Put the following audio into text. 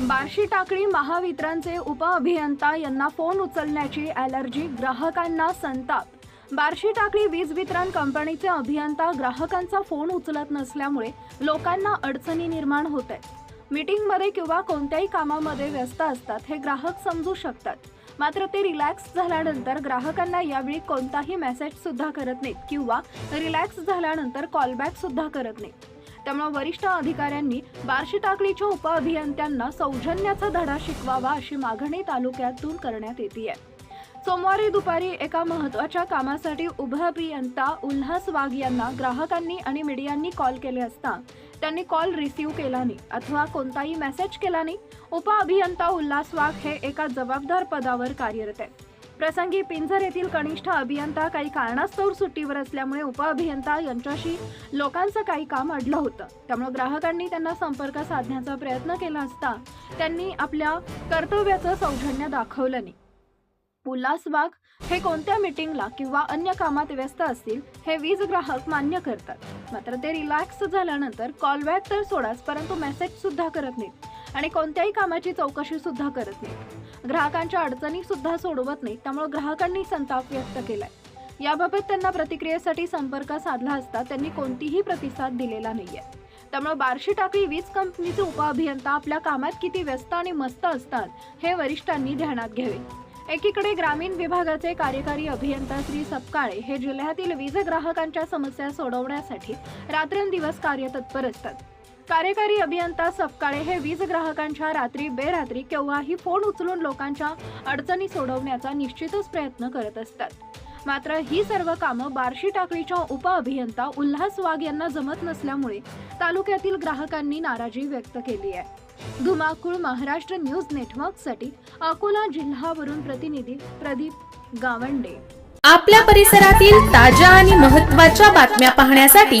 बार्शी टाकळी महावितरणचे उपअभियंता यांना फोन उचलण्याची ॲलर्जी ग्राहकांना संताप. बार्शी टाकळी वीज वितरण कंपनीचे अभियंता ग्राहकांचा फोन उचलत नसल्यामुळे लोकांना अडचणी निर्माण होत आहेत. मीटिंगमध्ये किंवा कोणत्याही कामामध्ये व्यस्त असतात हे ग्राहक समजू शकतात. मात्र ते रिलॅक्स झाल्यानंतर ग्राहकांना यावेळी कोणताही मेसेज सुद्धा करत नाहीत किंवा रिलॅक्स झाल्यानंतर कॉलबॅक सुद्धा करत नाहीत. त्यामुळे वरिष्ठ अधिकाऱ्यांनी बार्शी टाकळीच्या उपअभियंत्यांना सौजन्याचा धडा शिकवावा अशी मागणी तालुक्यातून करण्यात येते आहे सोमवारी दुपारी एका महत्त्वाच्या कामासाठी उपअभियंता उल्हास वाघ यांना ग्राहकांनी आणि मीडियांनी कॉल केले असता त्यांनी कॉल रिसिव्ह केला नाही अथवा कोणताही मेसेज केला नाही. उपअभियंता उल्हास वाघ हे एका जबाबदार पदावर कार्यरत आहेत. प्रसंगी पिंजर येथील कनिष्ठ अभियंता काही कारणास्तव सुट्टीवर असल्यामुळे उपअभियंता यांच्याशी लोकांचं काही काम अडलं होतं. त्यामुळे ग्राहकांनी त्यांना संपर्क साधण्याचा प्रयत्न केला असता त्यांनी आपल्या कर्तव्याचं सौजन्य दाखवलं नाही. उल्हास वाघ हे कोणत्या मीटिंगला किंवा अन्य कामात व्यस्त असतील हे वीज ग्राहक मान्य करतात. मात्र ते रिलॅक्स झाल्यानंतर कॉलबॅक तर सोडाच परंतु मेसेज सुद्धा करत नाहीत आणि कोणत्याही कामाची चौकशी सुद्धा करत नाहीत. ग्राहकांच्या अडचणी सुद्धा सोडवत नाहीत त्यामुळे ग्राहकांनी संताप व्यक्त केलाय. याबाबत त्यांना प्रतिक्रियेसाठी संपर्क साधला असता त्यांनी कोणतीही प्रतिसाद दिलेला नाहीये. त्यामुळे बार्शी टाकळी वीज कंपनीचे उपअभियंता आपल्या कामात किती व्यस्त आणि मस्त असतात हे वरिष्ठांनी ध्यानात घ्यावे. एकीकडे ग्रामीण विभागाचे कार्यकारी अभियंता श्री सपकाळे हे जिल्ह्यातील वीज ग्राहकांच्या समस्या सोडवण्यासाठी रात्रंदिवस कार्यतत्पर असतात. कार्यकारी अभियंता सपकाळे हे वीज ग्राहकांच्या रात्री बेरात्री केव्हाही फोन उचलून लोकांच्या अडचणी सोडवण्याचा निश्चितच प्रयत्न करत असतात. मात्र ही सर्व कामं बार्शी टाकळीच्या उपअभियंता उल्हास वाघ यांना जमत नसल्यामुळे तालुक्यातील ग्राहकांनी नाराजी व्यक्त केली आहे. धुमाकूळ महाराष्ट्र न्यूज नेटवर्कसाठी अकोला जिल्हावरून प्रतिनिधी प्रदीप गावंडे. आपल्या परिसरातील ताज्या आणि महत्त्वाच्या बातम्या पाहण्यासाठी